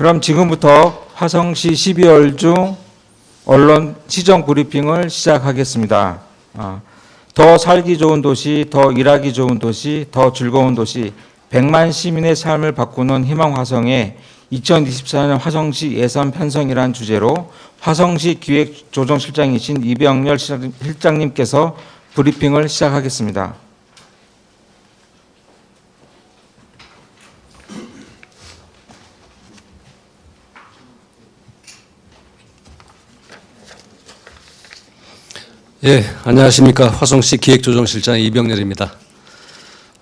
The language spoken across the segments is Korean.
그럼 지금부터 화성시 12월 중 언론 시정 브리핑을 시작하겠습니다. 아, 더 살기 좋은 도시, 더 일하기 좋은 도시, 더 즐거운 도시, 100만 시민의 삶을 바꾸는 희망 화성의 2024년 화성시 예산 편성이란 주제로 화성시 기획조정실장이신 이병렬 실장님께서 브리핑을 시작하겠습니다. 예, 안녕하십니까. 화성시 기획조정실장 이병렬입니다.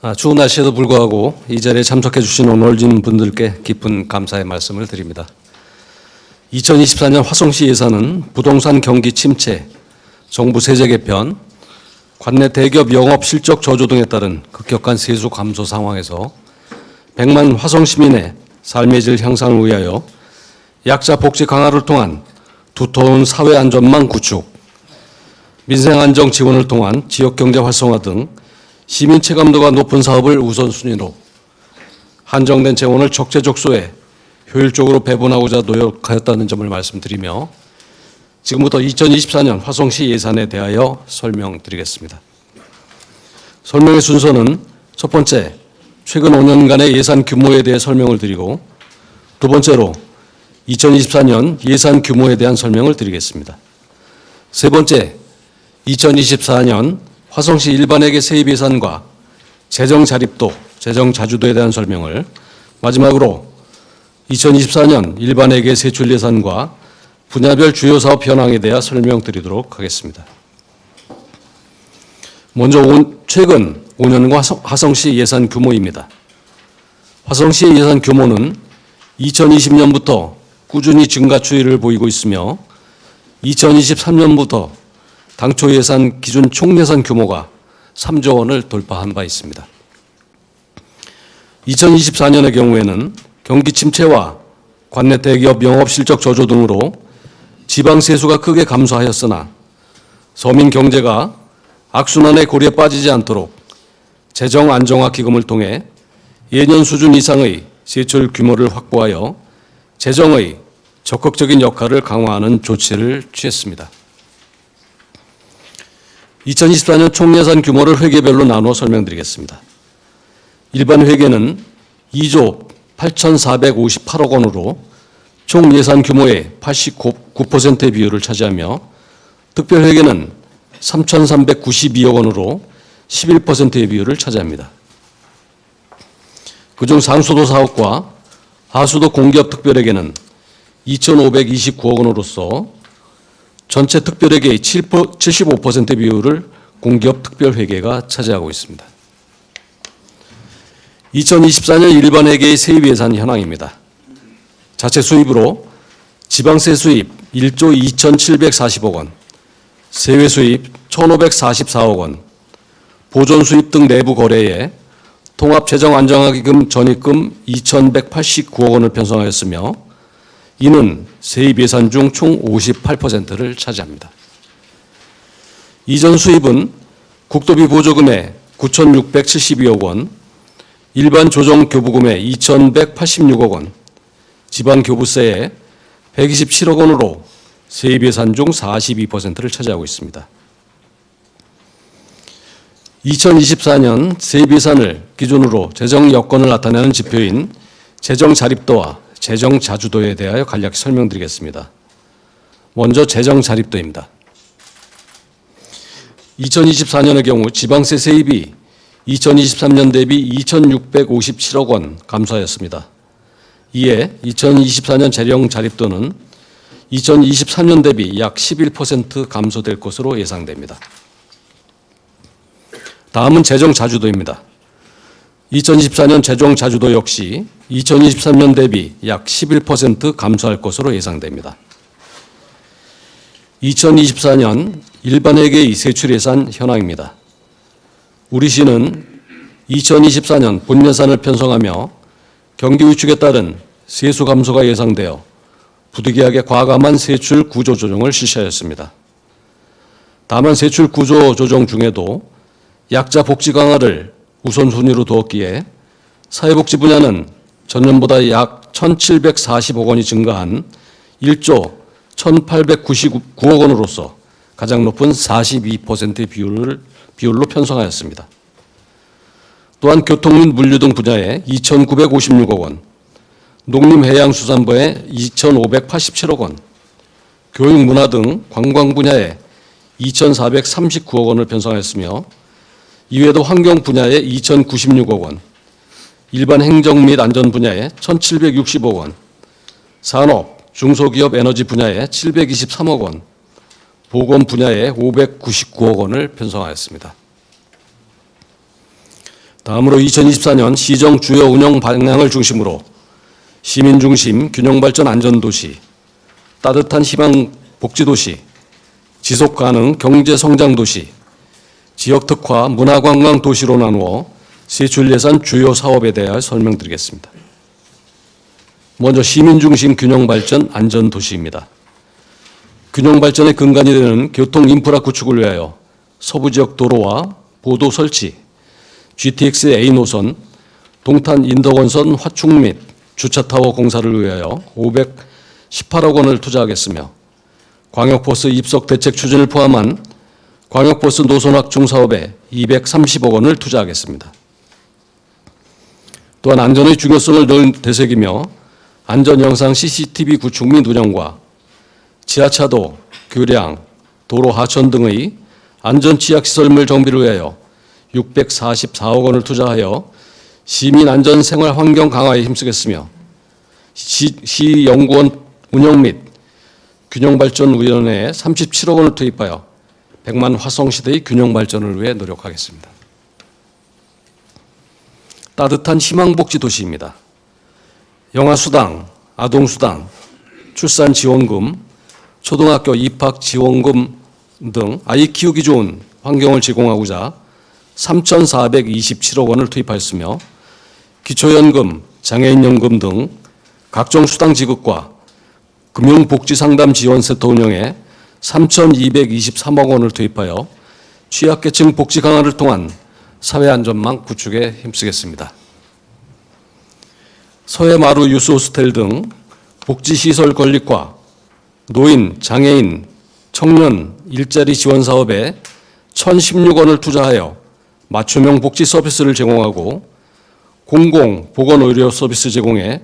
아, 추운 날씨에도 불구하고 이 자리에 참석해 주신 오늘진 분들께 깊은 감사의 말씀을 드립니다. 2024년 화성시 예산은 부동산 경기 침체, 정부 세제 개편, 관내 대기업 영업 실적 저조 등에 따른 급격한 세수 감소 상황에서 100만 화성 시민의 삶의 질 향상을 위하여 약자 복지 강화를 통한 두터운 사회 안전망 구축, 민생 안정 지원을 통한 지역 경제 활성화 등 시민 체감도가 높은 사업을 우선순위로 한정된 재원을 적재적소에 효율적으로 배분하고자 노력하였다는 점을 말씀드리며 지금부터 2024년 화성시 예산에 대하여 설명드리겠습니다. 설명의 순서는 첫 번째, 최근 5년간의 예산 규모에 대해 설명을 드리고 두 번째로 2024년 예산 규모에 대한 설명을 드리겠습니다. 세 번째, 2024년 화성시 일반회계 세입 예산과 재정 자립도, 재정 자주도에 대한 설명을 마지막으로 2024년 일반회계 세출 예산과 분야별 주요 사업 현황에 대해 설명드리도록 하겠습니다. 먼저 온- 최근 5년과 화성- 화성시 예산 규모입니다. 화성시 예산 규모는 2020년부터 꾸준히 증가 추이를 보이고 있으며 2023년부터 당초 예산 기준 총 예산 규모가 3조 원을 돌파한 바 있습니다. 2024년의 경우에는 경기 침체와 관내 대기업 영업 실적 저조 등으로 지방 세수가 크게 감소하였으나 서민 경제가 악순환의 고리에 빠지지 않도록 재정 안정화 기금을 통해 예년 수준 이상의 세출 규모를 확보하여 재정의 적극적인 역할을 강화하는 조치를 취했습니다. 2024년 총예산 규모를 회계별로 나누어 설명드리겠습니다. 일반 회계는 2조 8,458억 원으로 총 예산 규모의 89%의 비율을 차지하며 특별 회계는 3,392억 원으로 11%의 비율을 차지합니다. 그중 상수도 사업과 하수도 공기업 특별회계는 2,529억 원으로서 전체 특별회계의 75% 비율을 공기업 특별회계가 차지하고 있습니다. 2024년 일반회계의 세입 예산 현황입니다. 자체 수입으로 지방세 수입 1조 2,740억 원, 세외 수입 1,544억 원, 보존 수입 등 내부 거래에 통합 재정 안정화기금 전입금 2,189억 원을 편성하였으며 이는 세입 예산 중 총 58%를 차지합니다. 이전 수입은 국도비 보조금의 9,672억 원, 일반 조정 교부금의 2,186억 원, 지방 교부세의 127억 원으로 세입 예산 중 42%를 차지하고 있습니다. 2024년 세입 예산을 기준으로 재정 여건을 나타내는 지표인 재정 자립도와 재정 자주도에 대하여 간략히 설명드리겠습니다. 먼저 재정 자립도입니다. 2024년의 경우 지방세 세입이 2023년 대비 2,657억 원 감소하였습니다. 이에 2024년 재정 자립도는 2023년 대비 약 11% 감소될 것으로 예상됩니다. 다음은 재정 자주도입니다. 2024년 재정 자주도 역시 2023년 대비 약 11% 감소할 것으로 예상됩니다. 2024년 일반회계의 세출 예산 현황입니다. 우리 시는 2024년 본 예산을 편성하며 경기 위축에 따른 세수 감소가 예상되어 부득이하게 과감한 세출 구조 조정을 실시하였습니다. 다만 세출 구조 조정 중에도 약자 복지 강화를 우선순위로 두었기에 사회복지 분야는 전년보다 약약 1,740억 원이 증가한 1조 1,899억 원으로서 가장 높은 42%의 비율을 비율로 편성하였습니다. 또한 교통 및 물류 등 분야에 2,956억 원, 농림해양수산부에 2,587억 원, 교육 문화 등 관광 분야에 2,439억 원을 편성하였으며 이외에도 환경 분야에 2,096억 원, 일반 행정 및 안전 분야에 1,760억 원, 산업, 중소기업 에너지 분야에 723억 원, 보건 분야에 599억 원을 편성하였습니다. 다음으로 2024년 시정 주요 운영 방향을 중심으로 시민 중심 균형 발전 안전 도시, 따뜻한 희망 복지 도시, 지속 가능 경제 성장 도시, 지역 특화 문화 관광 도시로 나누어 세출 예산 주요 사업에 대하여 설명드리겠습니다. 먼저 시민 중심 균형 발전 안전 도시입니다. 균형 발전의 근간이 되는 교통 인프라 구축을 위하여 서부 지역 도로와 보도 설치, GTX A 노선, 동탄 인덕원선 화축 및 주차타워 공사를 위하여 518억 원을 투자하겠으며 광역버스 입석 대책 추진을 포함한 광역버스 노선 확충 사업에 230억 원을 투자하겠습니다. 또한 안전의 중요성을 늘 되새기며 안전 영상 CCTV 구축 및 운영과 지하차도, 교량, 도로 하천 등의 안전 취약 시설물 정비를 위하여 644억 원을 투자하여 시민 안전 생활 환경 강화에 힘쓰겠으며 시, 시 연구원 운영 및 균형 발전 위원회에 37억 원을 투입하여 100만 화성 시대의 균형 발전을 위해 노력하겠습니다. 따뜻한 희망 복지 도시입니다. 영아 수당, 아동 수당, 출산 지원금, 초등학교 입학 지원금 등 아이 키우기 좋은 환경을 제공하고자 3,427억 원을 투입하였으며 기초연금, 장애인연금 등 각종 수당 지급과 금융복지상담 지원센터 운영에 3,223억 원을 투입하여 취약계층 복지 강화를 통한 사회 안전망 구축에 힘쓰겠습니다. 서해마루 유스호스텔 등 복지시설 건립과 노인, 장애인, 청년 일자리 지원 사업에 1,016원을 투자하여 맞춤형 복지 서비스를 제공하고 공공 보건 의료 서비스 제공에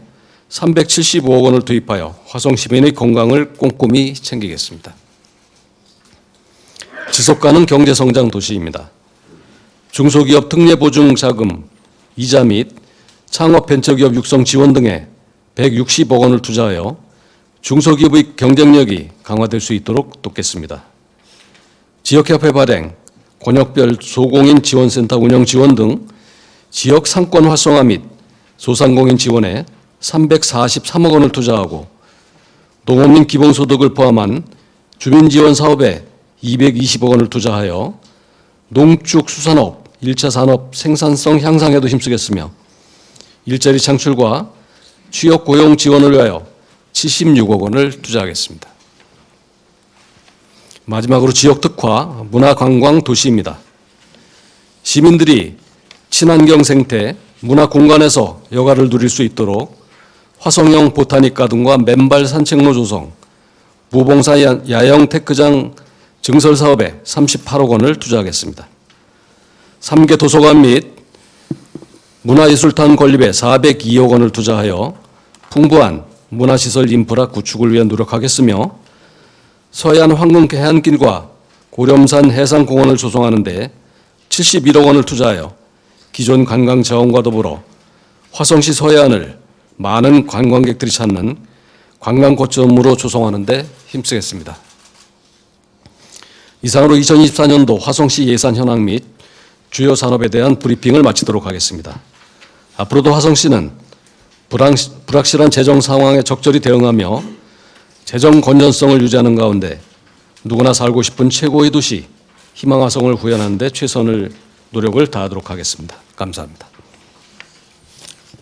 375억 원을 투입하여 화성 시민의 건강을 꼼꼼히 챙기겠습니다. 지속 가능 경제 성장 도시입니다. 중소기업 특례 보증 자금, 이자 및 창업 벤처기업 육성 지원 등에 160억 원을 투자하여 중소기업의 경쟁력이 강화될 수 있도록 돕겠습니다. 지역협회 발행, 권역별 소공인 지원센터 운영 지원 등 지역 상권 활성화 및 소상공인 지원에 343억 원을 투자하고 농업민 기본소득을 포함한 주민 지원 사업에 220억 원을 투자하여 농축 수산업, 1차 산업 생산성 향상에도 힘쓰겠으며 일자리 창출과 취업 고용 지원을 위하여 76억 원을 투자하겠습니다. 마지막으로 지역 특화 문화 관광 도시입니다. 시민들이 친환경 생태 문화 공간에서 여가를 누릴 수 있도록 화성형 보타닉 가든과 맨발 산책로 조성, 무봉사 야- 야영 테크장 증설 사업에 38억 원을 투자하겠습니다. 3개 도서관 및 문화예술탄 건립에 402억 원을 투자하여 풍부한 문화시설 인프라 구축을 위해 노력하겠으며 서해안 황금 해안길과 고렴산 해상공원을 조성하는 데 71억 원을 투자하여 기존 관광 자원과 더불어 화성시 서해안을 많은 관광객들이 찾는 관광 거점으로 조성하는 데 힘쓰겠습니다. 이상으로 2024년도 화성시 예산 현황 및 주요 산업에 대한 브리핑을 마치도록 하겠습니다. 앞으로도 화성시는 불확실한 재정 상황에 적절히 대응하며 재정 건전성을 유지하는 가운데 누구나 살고 싶은 최고의 도시 희망화성을 구현하는 데 최선을 노력을 다하도록 하겠습니다. 감사합니다.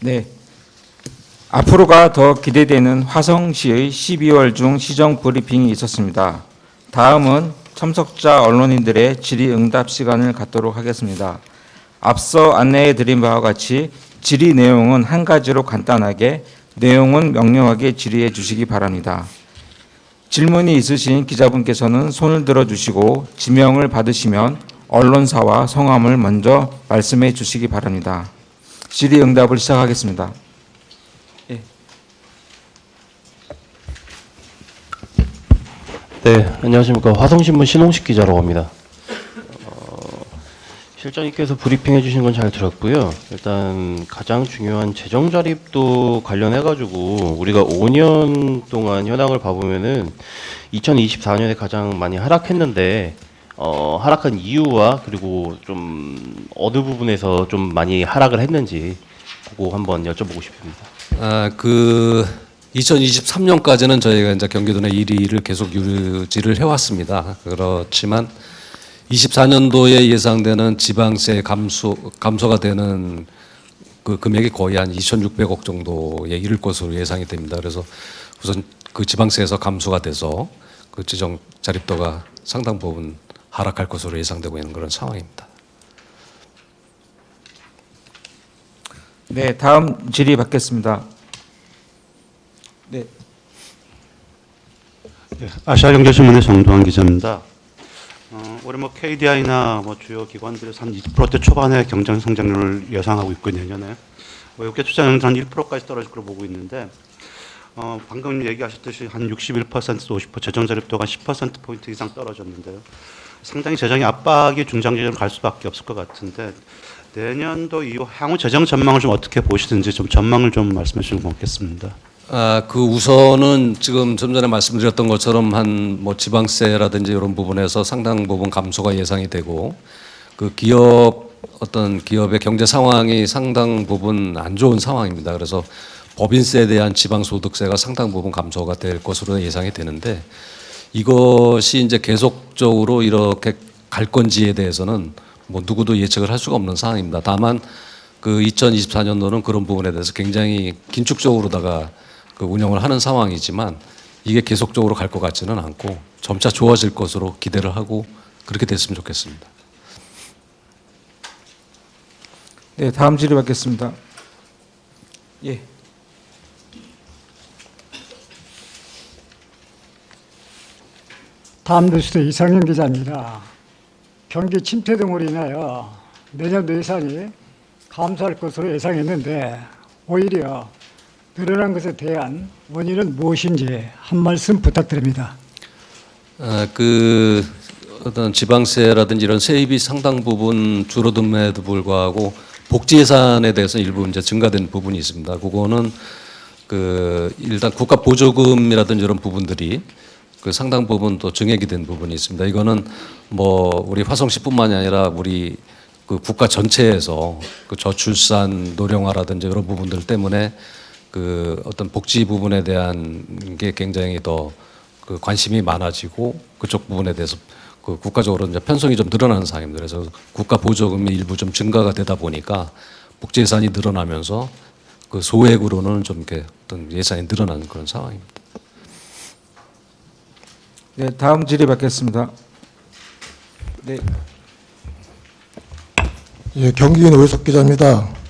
네. 앞으로가 더 기대되는 화성시의 12월 중 시정 브리핑이 있었습니다. 다음은 참석자 언론인들의 질의응답 시간을 갖도록 하겠습니다. 앞서 안내해 드린 바와 같이 질의 내용은 한 가지로 간단하게 내용은 명령하게 질의해 주시기 바랍니다. 질문이 있으신 기자분께서는 손을 들어 주시고 지명을 받으시면 언론사와 성함을 먼저 말씀해 주시기 바랍니다. 질의응답을 시작하겠습니다. 네, 안녕하십니까. 화성신문 신홍식 기자라고 합니다. 어, 실장님께서 브리핑 해 주신 건 잘 들었고요. 일단 가장 중요한 재정 자립도 관련해 가지고 우리가 5년 동안 현황을 봐보면은 2024년에 가장 많이 하락했는데 어, 하락한 이유와 그리고 좀 어느 부분에서 좀 많이 하락을 했는지 그거 한번 여쭤보고 싶습니다. 아, 그 2023년까지는 저희가 이제 경기도 내 1위를 계속 유지를 해왔습니다. 그렇지만 24년도에 예상되는 지방세 감소 감소가 되는 그 금액이 거의 한 2,600억 정도에 이를 것으로 예상이 됩니다. 그래서 우선 그 지방세에서 감소가 돼서 그 지정 자립도가 상당 부분 하락할 것으로 예상되고 있는 그런 상황입니다. 네, 다음 질의 받겠습니다. 네, 아시아 경제신문의 정도환 기자입니다. 어, 올해 뭐 KDI나 뭐 주요 기관들에서 한 20%대 초반의 경쟁 성장률을 예상하고 있고 내년에 뭐 역계 투자는 한 1%까지 떨어질 거로 보고 있는데 어, 방금 얘기하셨듯이 한 61%에서 50% 재정 자립도가 10% 포인트 이상 떨어졌는데요. 상당히 재정의 압박이 중장기적으로 갈 수밖에 없을 것 같은데 내년도 이후 향후 재정 전망을 좀 어떻게 보시든지 좀 전망을 좀 말씀해 주시면 고맙겠습니다. 아, 그 우선은 지금 좀 전에 말씀드렸던 것처럼 한 뭐 지방세라든지 이런 부분에서 상당 부분 감소가 예상이 되고 그 기업 어떤 기업의 경제 상황이 상당 부분 안 좋은 상황입니다. 그래서 법인세에 대한 지방소득세가 상당 부분 감소가 될 것으로 예상이 되는데 이것이 이제 계속적으로 이렇게 갈 건지에 대해서는 뭐 누구도 예측을 할 수가 없는 상황입니다. 다만 그 2024년도는 그런 부분에 대해서 굉장히 긴축적으로다가 그 운영을 하는 상황이지만 이게 계속적으로 갈 것 같지는 않고 점차 좋아질 것으로 기대를 하고 그렇게 됐으면 좋겠습니다. 네, 다음 질의 받겠습니다. 예, 다음 뉴스도 이상현 기자입니다. 경기 침체 등으로 인하여 내년도 예산이 감소할 것으로 예상했는데 오히려 늘어난 것에 대한 원인은 무엇인지 한 말씀 부탁드립니다. 아, 그 어떤 지방세라든지 이런 세입이 상당 부분 줄어듦에도 불구하고 복지 예산에 대해서 일부 이제 증가된 부분이 있습니다. 그거는 그 일단 국가 보조금이라든지 이런 부분들이 그 상당 부분 또 증액이 된 부분이 있습니다. 이거는 뭐 우리 화성시뿐만이 아니라 우리 그 국가 전체에서 그 저출산 노령화라든지 이런 부분들 때문에 그 어떤 복지 부분에 대한 게 굉장히 더 그 관심이 많아지고 그쪽 부분에 대해서 그 국가적으로 이제 편성이 좀 늘어나는 상황입니다. 그래서 국가 보조금이 일부 좀 증가가 되다 보니까 복지 예산이 늘어나면서 그 소액으로는 좀 이렇게 어떤 예산이 늘어나는 그런 상황입니다. 네, 다음 질의 받겠습니다. 네, 예, 경기인 오해석 기자입니다.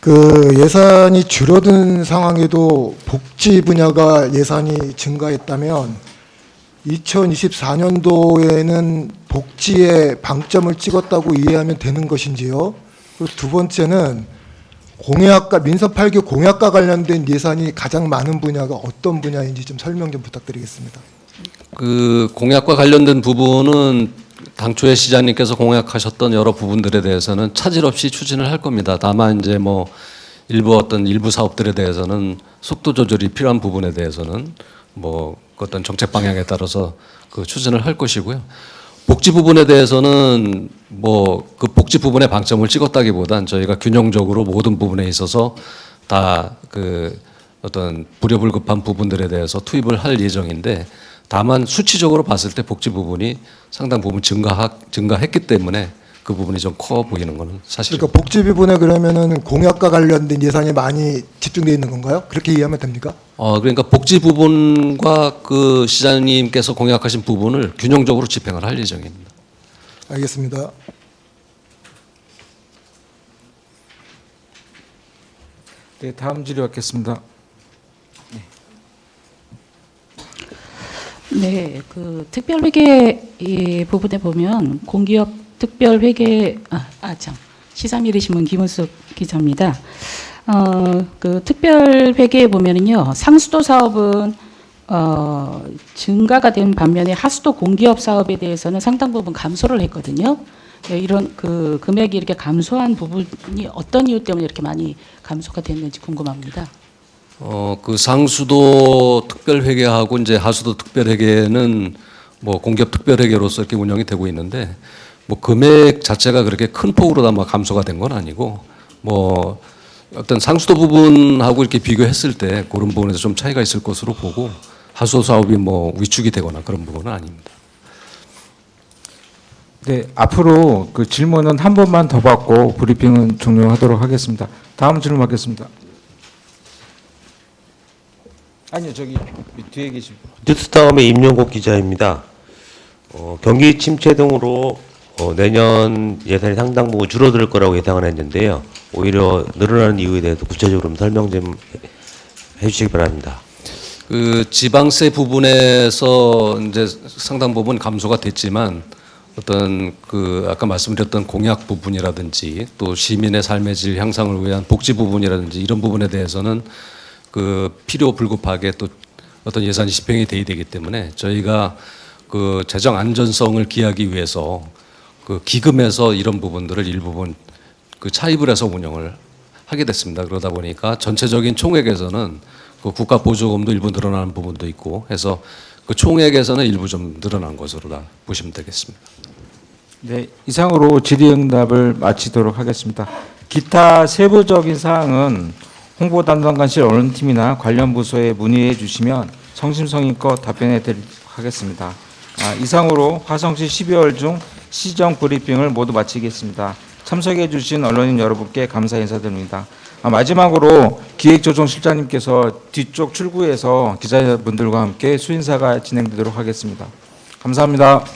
그 예산이 줄어든 상황에도 복지 분야가 예산이 증가했다면 2024년도에는 복지에 방점을 찍었다고 이해하면 되는 것인지요? 그리고 두 번째는 공약과 민서 8개 공약과 관련된 예산이 가장 많은 분야가 어떤 분야인지 좀 설명 좀 부탁드리겠습니다. 그 공약과 관련된 부분은 당초에 시장님께서 공약하셨던 여러 부분들에 대해서는 차질 없이 추진을 할 겁니다. 다만 이제 뭐 일부 어떤 일부 사업들에 대해서는 속도 조절이 필요한 부분에 대해서는 뭐 어떤 정책 방향에 따라서 그 추진을 할 것이고요. 복지 부분에 대해서는 뭐 그 복지 부분에 방점을 찍었다기보단 저희가 균형적으로 모든 부분에 있어서 다 그 어떤 불효불급한 부분들에 대해서 투입을 할 예정인데 다만 수치적으로 봤을 때 복지 부분이 상당 부분 증가 증가했기 때문에 그 부분이 좀 커 보이는 거는 사실입니다. 그러니까 복지 부분에 그러면은 공약과 관련된 예산이 많이 집중되어 있는 건가요? 그렇게 이해하면 됩니까? 어 그러니까 복지 부분과 그 시장님께서 공약하신 부분을 균형적으로 집행을 할 예정입니다. 알겠습니다. 네, 다음 질의 받겠습니다. 네, 그 특별회계 이 부분에 보면 공기업 특별회계 아, 아 참. 시사미르신문 김은숙 기자입니다. 어, 그 특별회계에 보면은요. 상수도 사업은 어, 증가가 된 반면에 하수도 공기업 사업에 대해서는 상당 부분 감소를 했거든요. 네, 이런 그 금액이 이렇게 감소한 부분이 어떤 이유 때문에 이렇게 많이 감소가 됐는지 궁금합니다. 어, 그 상수도 특별회계하고 이제 하수도 특별회계는 뭐 공기업 특별회계로서 이렇게 운영이 되고 있는데 뭐 금액 자체가 그렇게 큰 폭으로 아마 감소가 된 건 아니고 뭐 어떤 상수도 부분하고 이렇게 비교했을 때 그런 부분에서 좀 차이가 있을 것으로 보고 하수도 사업이 뭐 위축이 되거나 그런 부분은 아닙니다. 네, 앞으로 그 질문은 한 번만 더 받고 브리핑은 종료하도록 하겠습니다. 다음 질문 받겠습니다. 아니요, 저기 뒤에 계신 분. 뉴스타움의 임용국 기자입니다. 어, 경기 침체 등으로 어, 내년 예산이 상당 부분 줄어들 거라고 예상을 했는데요. 오히려 늘어나는 이유에 대해서 구체적으로 좀 설명 좀 해주시기 바랍니다. 그 지방세 부분에서 이제 상당 부분 감소가 됐지만 어떤 그 아까 말씀드렸던 공약 부분이라든지 또 시민의 삶의 질 향상을 위한 복지 부분이라든지 이런 부분에 대해서는 그 필요 불급하게 또 어떤 예산이 집행이 돼야 되기 때문에 저희가 그 재정 안전성을 기하기 위해서 그 기금에서 이런 부분들을 일부분 그 차입을 해서 운영을 하게 됐습니다. 그러다 보니까 전체적인 총액에서는 그 국가 보조금도 일부 늘어나는 부분도 있고 해서 그 총액에서는 일부 좀 늘어난 것으로 다 보시면 되겠습니다. 네, 이상으로 질의응답을 마치도록 하겠습니다. 기타 세부적인 사항은 홍보 담당관실 언론팀이나 관련 부서에 문의해 주시면 성심성의껏 답변해 드리도록 하겠습니다. 아, 이상으로 화성시 12월 중 시정 브리핑을 모두 마치겠습니다. 참석해 주신 언론인 여러분께 감사 인사드립니다. 아, 마지막으로 기획조정실장님께서 뒤쪽 출구에서 기자분들과 함께 수인사가 진행되도록 하겠습니다. 감사합니다.